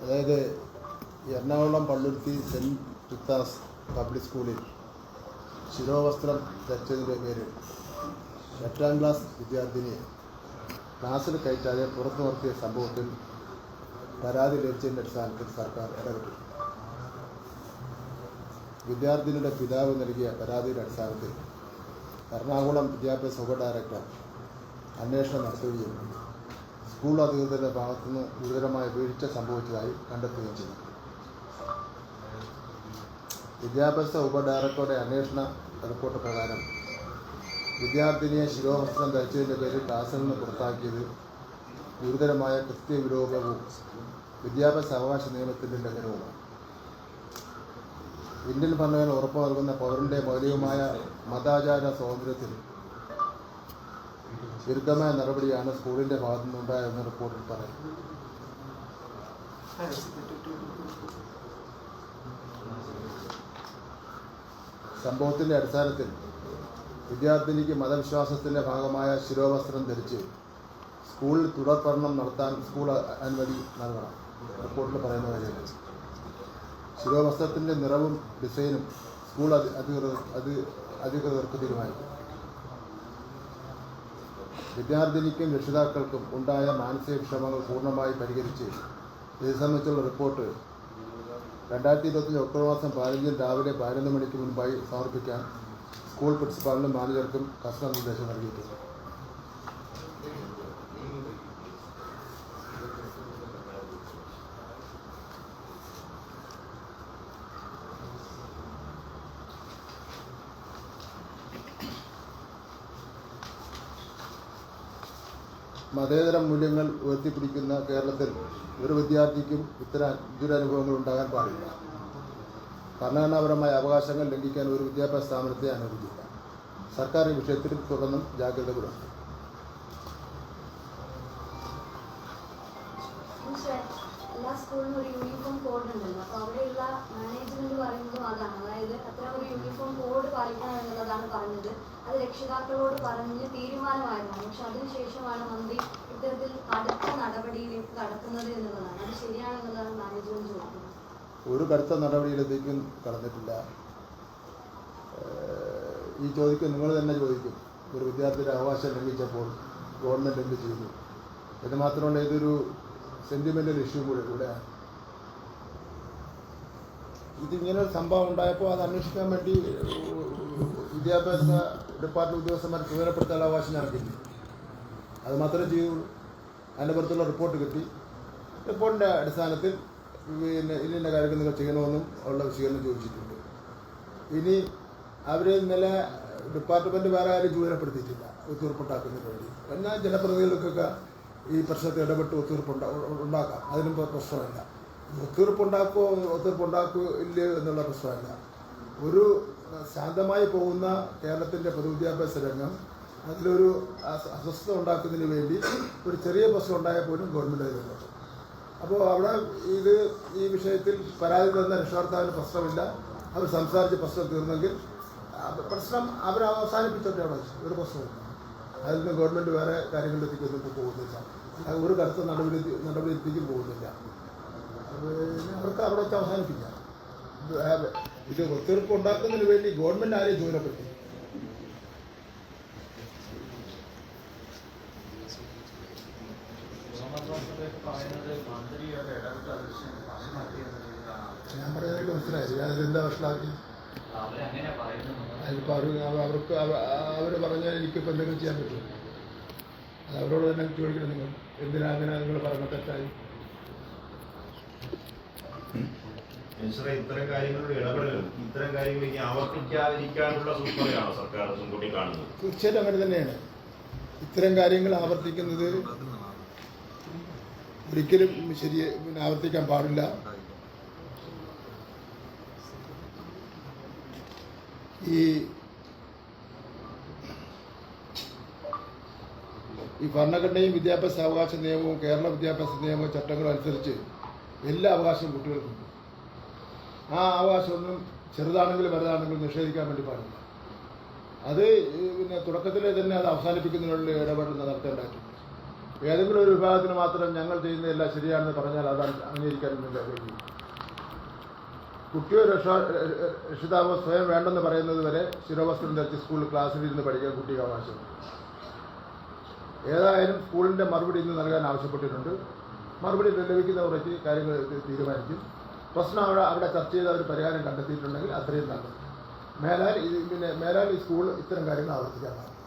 അതായത് എറണാകുളം പള്ളുരുത്തി സെന്റ് പിത്താസ് പബ്ലിക് സ്കൂളിൽ ശിരോവസ്ത്രം ധരിച്ചതിന്റെ പേരിൽ എട്ടാം ക്ലാസ് വിദ്യാർത്ഥിനിയെ ക്ലാസ്സിൽ കയറ്റാതെ പുറത്തു നിർത്തിയ സംഭവത്തിൽ പരാതി ലഭിച്ചതിന്റെ അടിസ്ഥാനത്തിൽ സർക്കാർ ഇടപെട്ടു. വിദ്യാർത്ഥിനിയുടെ പിതാവ് നൽകിയ പരാതിയുടെ അടിസ്ഥാനത്തിൽ എറണാകുളം വിദ്യാഭ്യാസ ഉപ ഡയറക്ടർ അന്വേഷണം നടത്തുകയും സ്കൂൾ അധികൃതരുടെ ഭാഗത്തുനിന്ന് ഗുരുതരമായ വീഴ്ച സംഭവിച്ചതായി കണ്ടെത്തുകയും ചെയ്തു. വിദ്യാഭ്യാസ ഉപ ഡയറക്ടറുടെ അന്വേഷണ റിപ്പോർട്ട് പ്രകാരം വിദ്യാർത്ഥിനിയെ ശിരോവസ്ത്രം ധരിച്ചതിന്റെ പേരിൽ ക്ലാസ്സിൽ നിന്ന് പുറത്താക്കിയത് ഗുരുതരമായ കൃത്യവിരോധവും വിദ്യാഭ്യാസ അവകാശ നിയമത്തിന്റെ ലംഘനവുമാണ്. ഇന്ത്യൻ ഭരണഘടന ഉറപ്പു നൽകുന്ന പൗരന്റെ മൗലികമായ മതാചാര സ്വാതന്ത്ര്യത്തിൽ വിരുദ്ധമായ നടപടിയാണ് സ്കൂളിന്റെ ഭാഗത്തു നിന്നുണ്ടായതെന്ന് റിപ്പോർട്ടിൽ പറയുന്നു. സംഭവത്തിന്റെ അടിസ്ഥാനത്തിൽ വിദ്യാർത്ഥിനിക്ക് മതവിശ്വാസത്തിന്റെ ഭാഗമായ ശിരോവസ്ത്രം ധരിച്ച് സ്കൂളിൽ തുടർ പഠനം നടത്താൻ സ്കൂൾ അനുമതി നൽകണം. റിപ്പോർട്ടിൽ പറയുന്ന കാര്യമാണ്. ശിരോവസ്ത്രത്തിന്റെ നിറവും ഡിസൈനും സ്കൂൾ അധി- അധികൃതർ അധികൃതർക്ക് തീരുമാനിക്കും. വിദ്യാർത്ഥിനിക്കും രക്ഷിതാക്കൾക്കും ഉണ്ടായ മാനസിക വിഷമങ്ങൾ പൂർണമായി പരിഹരിച്ച് ഇത് സംബന്ധിച്ചുള്ള റിപ്പോർട്ട് രണ്ടായിരത്തി ഇരുപത്തഞ്ച് ഒക്ടോബർ മാസം പതിനഞ്ചിന് രാവിലെ പതിനൊന്ന് മണിക്ക് മുൻപായി സമർപ്പിക്കാൻ സ്കൂൾ പ്രിൻസിപ്പാളിനും മാനേജർക്കും കർശന നിർദ്ദേശം നൽകിയിട്ടുണ്ട്. മതേതര മൂല്യങ്ങൾ ഉയർത്തിപ്പിടിക്കുന്ന കേരളത്തിൽ ഒരു വിദ്യാർത്ഥിക്കും ഇത്തരം ദുരനുഭവങ്ങൾ ഉണ്ടാകാൻ പാടില്ല. ഭരണഘടനാപരമായ അവകാശങ്ങൾ ലംഘിക്കാൻ ഒരു വിദ്യാഭ്യാസ സ്ഥാപനത്തെ അനുവദിക്കില്ല. സർക്കാർ ഈ വിഷയത്തിൽ തുടർന്നും ജാഗ്രത പുലർത്തും എല്ലാ സ്കൂളിനും ഒരു യൂണിഫോം കോഡ് ഉണ്ടല്ലോ. അപ്പോൾ അവിടെയുള്ള മാനേജ്മെന്റ് പറയുന്നതും അതാണ്. അതായത് അത്തരം ഒരു യൂണിഫോം കോഡ് പാലിക്കണം എന്നുള്ളതാണ് പറഞ്ഞത്. അത് രക്ഷിതാക്കളോട് പറഞ്ഞ് തീരുമാനമായിരുന്നു. പക്ഷെ അതിനുശേഷമാണ് മന്ത്രി ഇത്തരത്തിൽ കടുത്ത നടപടിയിലേക്ക് കടക്കുന്നത് എന്നുള്ളതാണ്. അത് ശരിയാണെന്നുള്ളതാണ് മാനേജ്മെന്റ് ചോദിക്കുന്നത്. ഒരു കടുത്ത നടപടിയിലേക്കും കടന്നിട്ടില്ല. ഈ ചോദിക്കും നിങ്ങൾ തന്നെ ചോദിക്കും. ഒരു വിദ്യാർത്ഥിയുടെ അവകാശം ലംഘിച്ചപ്പോൾ ഗവൺമെന്റ് എന്ത് ചെയ്തു? ഇത് മാത്രമല്ല ഇതൊരു സെന്റിമെന്റൽ ഇഷ്യൂ കൂടെ ഇവിടെ ഇതിങ്ങനെ ഒരു സംഭവം ഉണ്ടായപ്പോൾ അത് അന്വേഷിക്കാൻ വേണ്ടി വിദ്യാഭ്യാസ ഡിപ്പാർട്ട്മെന്റ് ഉദ്യോഗസ്ഥന്മാർ ചുമതലപ്പെടുത്താൻ അവകാശം ഞങ്ങൾക്കില്ല അത് മാത്രമേ ചെയ്യുള്ളൂ അതിന്റെ പുറത്തുള്ള റിപ്പോർട്ട് കിട്ടി. റിപ്പോർട്ടിന്റെ അടിസ്ഥാനത്തിൽ പിന്നെ ഇന്ന കാര്യങ്ങൾ നിങ്ങൾ ചെയ്യണമെന്നും ഉള്ള വിശീകരണം ചോദിച്ചിട്ടുണ്ട്. ഇനി അവർ ഇന്നലെ ഡിപ്പാർട്ട്മെന്റ് വേറെ ആരും ചുമതലപ്പെടുത്തിയിട്ടില്ല ഒത്തുതീർപ്പുണ്ടാക്കുന്നതിന് വേണ്ടി. എന്നാൽ ജനപ്രതിനിധികൾക്കൊക്കെ ഈ പ്രശ്നത്തിൽ ഇടപെട്ട് ഒത്തുതീർപ്പ് ഉണ്ടാ ഉണ്ടാക്കാം. അതിനും പ്രശ്നമില്ല. ഒത്തുതീർപ്പുണ്ടാക്കുമോ ഒത്തുതീർപ്പുണ്ടാക്കുമോ ഇല്ലയോ എന്നുള്ള പ്രശ്നമല്ല. ഒരു ശാന്തമായി പോകുന്ന കേരളത്തിന്റെ പൊതുവിദ്യാഭ്യാസ രംഗം അതിലൊരു അസ- അസ്വസ്ഥത ഉണ്ടാക്കുന്നതിന് വേണ്ടി ഒരു ചെറിയ പ്രശ്നം ഉണ്ടായാൽ പോലും ഗവൺമെന്റ് അതിലുണ്ട് അപ്പോൾ അവിടെ ഇത് ഈ വിഷയത്തിൽ പരാതി തന്ന രക്ഷകർത്താവിന് പ്രശ്നമില്ല. അവർ സംസാരിച്ച് പ്രശ്നം തീർന്നെങ്കിൽ പ്രശ്നം അവർ അവസാനിപ്പിച്ചോട്ടെ അവിടെ. ഒരു പ്രശ്നമില്ല അതിൽ നിന്ന് ഗവൺമെന്റ് വേറെ കാര്യങ്ങളിലേക്ക് ഒന്നും പോകുന്നില്ല. ഒരു കടുത്ത നടപടി നടപടിയിലേക്കും പോകുന്നില്ല. പിന്നെ അവർക്ക് അവിടെ വെച്ച് അവസാനിപ്പിക്കാം. ഇത് ഒത്തീർപ്പ് ഉണ്ടാക്കുന്നതിന് വേണ്ടി ഗവൺമെന്റ് ആരെയും ദൂരപ്പെട്ടു ഞാൻ പറയുന്നത് മനസ്സിലായി. അതിലെന്താ വഷളാക്കി അതിലിപ്പോൾ അവർ അവർക്ക് അവർ പറഞ്ഞാൽ എനിക്കിപ്പോൾ എന്തെങ്കിലും ചെയ്യാൻ പറ്റും അത് അവരോട് തന്നെ ചോദിക്കണം നിങ്ങൾ. എന്തിനാ അങ്ങനെ നിങ്ങൾ പറഞ്ഞ തെറ്റായി? മിനിസ്റ്ററെ ഇത്തരം കാര്യങ്ങളുടെ ഇടപെടലും ഇത്തരം കാര്യങ്ങളിലേക്ക് ആവർത്തിക്കാതിരിക്കാനുള്ള സൂക്ഷ്മതയാണോ സർക്കാർ മുൻകൂട്ടി കാണുന്നത്. തീർച്ചയായിട്ടും അങ്ങനെ തന്നെയാണ്. ഇത്തരം കാര്യങ്ങൾ ആവർത്തിക്കുന്നത് ഒരിക്കലും ശരി പിന്നെ ആവർത്തിക്കാൻ പാടില്ല. ഈ ഈ ഭരണഘടനയും വിദ്യാഭ്യാസ അവകാശ നിയമവും കേരള വിദ്യാഭ്യാസ നിയമവും ചട്ടങ്ങളും അനുസരിച്ച് എല്ലാ അവകാശവും കുട്ടികൾക്കുണ്ട് ആ അവകാശമൊന്നും ചെറുതാണെങ്കിലും വലുതാണെങ്കിലും നിഷേധിക്കാൻ വേണ്ടി പാടില്ല. അത് പിന്നെ തുടക്കത്തിലെ തന്നെ അത് അവസാനിപ്പിക്കുന്നതിനുള്ള ഇടപെടൽ നടത്തേണ്ടതായിട്ടുണ്ട് ഏതെങ്കിലും ഒരു വിഭാഗത്തിന് മാത്രം ഞങ്ങൾ ചെയ്യുന്നതെല്ലാം ശരിയാണെന്ന് പറഞ്ഞാൽ അത് അംഗീകരിക്കാനൊന്നും കഴിയും കുട്ടിയോ രക്ഷ രക്ഷിതാവോ സ്വയം വേണ്ടെന്ന് പറയുന്നത് വരെ ശിരോവസ്ത്രം ധരിച്ച് സ്കൂളിൽ ക്ലാസ്സിൽ ഇരുന്ന് പഠിക്കാൻ കുട്ടിക്ക് അവകാശമുണ്ട് ഏതായാലും സ്കൂളിന്റെ മറുപടി ഇന്ന് നൽകാൻ ആവശ്യപ്പെട്ടിട്ടുണ്ട്. മറുപടി ലഭിക്കുന്ന കുറച്ച് കാര്യങ്ങൾ തീരുമാനിക്കും. പ്രശ്നം അവിടെ അവിടെ ചർച്ച ചെയ്ത് അവർ പരിഹാരം കണ്ടെത്തിയിട്ടുണ്ടെങ്കിൽ അത്രയും നല്ലത്. മേലാൽ ഇത് പിന്നെ മേലാൽ ഈ സ്കൂൾ ഇത്തരം കാര്യങ്ങൾ ആവർത്തിക്കാൻ പാടില്ല.